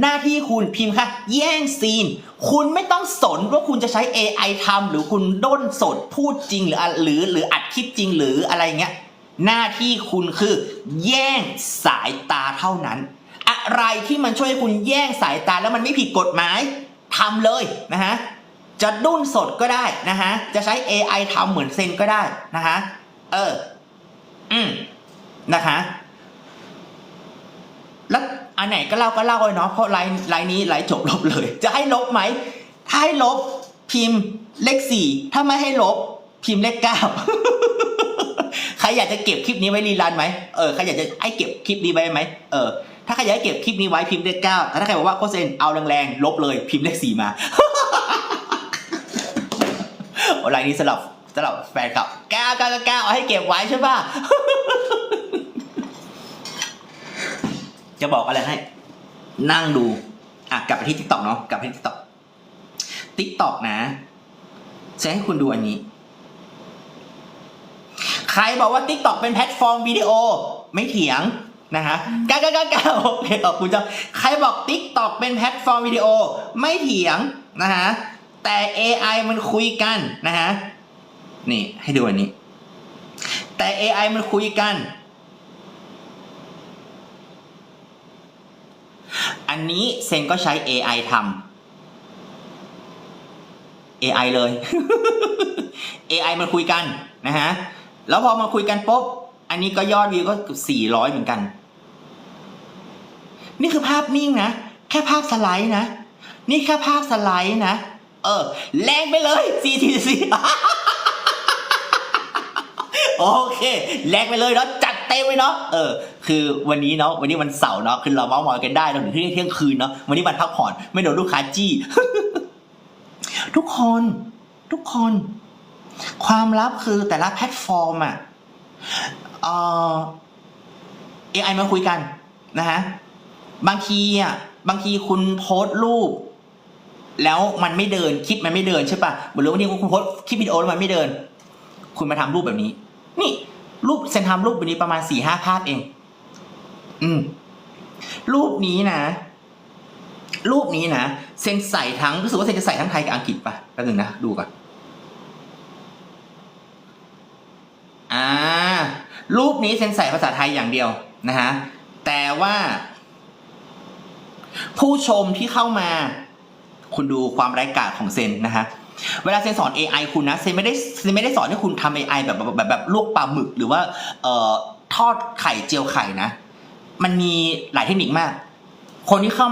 หน้าที่คุณพิมพ์ค่ะ แย่งซีน คุณไม่ต้องสนว่าคุณจะใช้ AI ทำหรือคุณด้นสดพูดจริงหรือหรือหรืออัดคลิปจริงหรืออะไรเงี้ยหน้าที่คุณคือ แย่งสายตาเท่านั้น อะไรที่มันช่วยคุณแย่งสายตาแล้วมันไม่ผิดกฎหมายทำเลยนะฮะจะดุ้นสดก็ได้นะฮะ จะใช้ AI ทำเหมือนเซนก็ได้นะฮะ เออ อืมนะคะ อันไหนก็เล่าก็เล่าเลยเนาะเพราะไลน์ไลน์นี้ไลน์จบลบเลย จะให้ลบไหมถ้าให้ลบพิมพ์เลขสี่ถ้าไม่ให้ลบพิมพ์เลขเก้าใครอยากจะเก็บคลิปนี้ไว้รีรันไหมเออใครอยากจะให้เก็บคลิปนี้ไว้ไหมเออถ้าใครอยากให้เก็บคลิปนี้ไว้พิมพ์เลขเก้าแต่ถ้าใครบอกว่าโคเซนเอาแรงๆลบเลยพิมพ์เลขสี่มาอะไรนี้สำหรับสำหรับแฟนคลับเก้าเก้าเก้าเก้าเอาให้เก็บไว้ใช่ป่ะ จะบอกอะไรให้ นั่งดู อะกลับไปที่ t ิ k t o k เนาะกลับไปที่ t ิ k t o k t ิ k t o k นะจะให้คุณดูอันนี้ ใครบอกว่า TikTok เป็นแพลตฟอร์มวิดีโอ ไม่เถียงนะฮะก้าก้าก้าก้าโอเคขอบคุณจ้าใครบอก TikTok เป็นแพลตฟอร์มวิดีโอ ไม่เถียงนะฮะแต่ AI มันคุยกันนะฮะนี่ให้ดูอันนี้ แต่ AI มันคุยกัน อั นนี้เซนก็ใช้ AI ทำ AI เลย AI มันคุยกันนะฮะ แล้วพอมาคุยกันปุ๊บ อันนี้ก็ยอดวิวก็เกือบ400 เหมือนกัน นี่คือภาพนิ่งนะ แค่ภาพสไลด์นะ นี่แค่ภาพสไลด์นะ เออ แรงไปเลย CTC โอเค แรงไปเลยเนาะจัด เต็มเลยเนาะเออคือวันนี้เนาะวันนี้วันเสาร์เนาะคือเราเมาส์มอยกันได้เราถึงเที่ยงคืนเนาะวันนี้วันพักผ่อนไม่โดนลูกค้าจี้ ทุกคนทุกคน ความลับคือแต่ละแพลตฟอร์มอะเอ่อ AI มาคุยกันนะฮะบางทีอะบางทีคุณโพสต์รูป แล้วมันไม่เดินคลิปมันไม่เดินใช่ปะหรือวันนี้คุณโพสต์คลิปวิดีโอแล้วมันไม่เดิน คุณมาทำรูปแบบนี้ นี่ รูปเซนทำรูปแบบนี้ประมาณสี่ห้าภาพเอง อืม รูปนี้นะ รูปนี้นะเซนใส่ทั้งรู้สึกว่าเซนจะใส่ทั้งไทยกับอังกฤษปะแป๊บนึงนะดูก่อนอ่า รูปนี้เซนใส่ภาษาไทยอย่างเดียวนะฮะแต่ว่า ผู้ชมที่เข้ามา คุณดูความไร้กาจของเซนนะฮะ เวลาเซนสอน AI คุณนะเซนไม่ได้เซนไม่ได้สอนให้คุณทำ AI แบบแบบแบบแบบลวกปลาหมึกหรือว่าเอ่อทอดไข่เจียวไข่นะ มันมีหลายเทคนิคมาก คนที่เข้า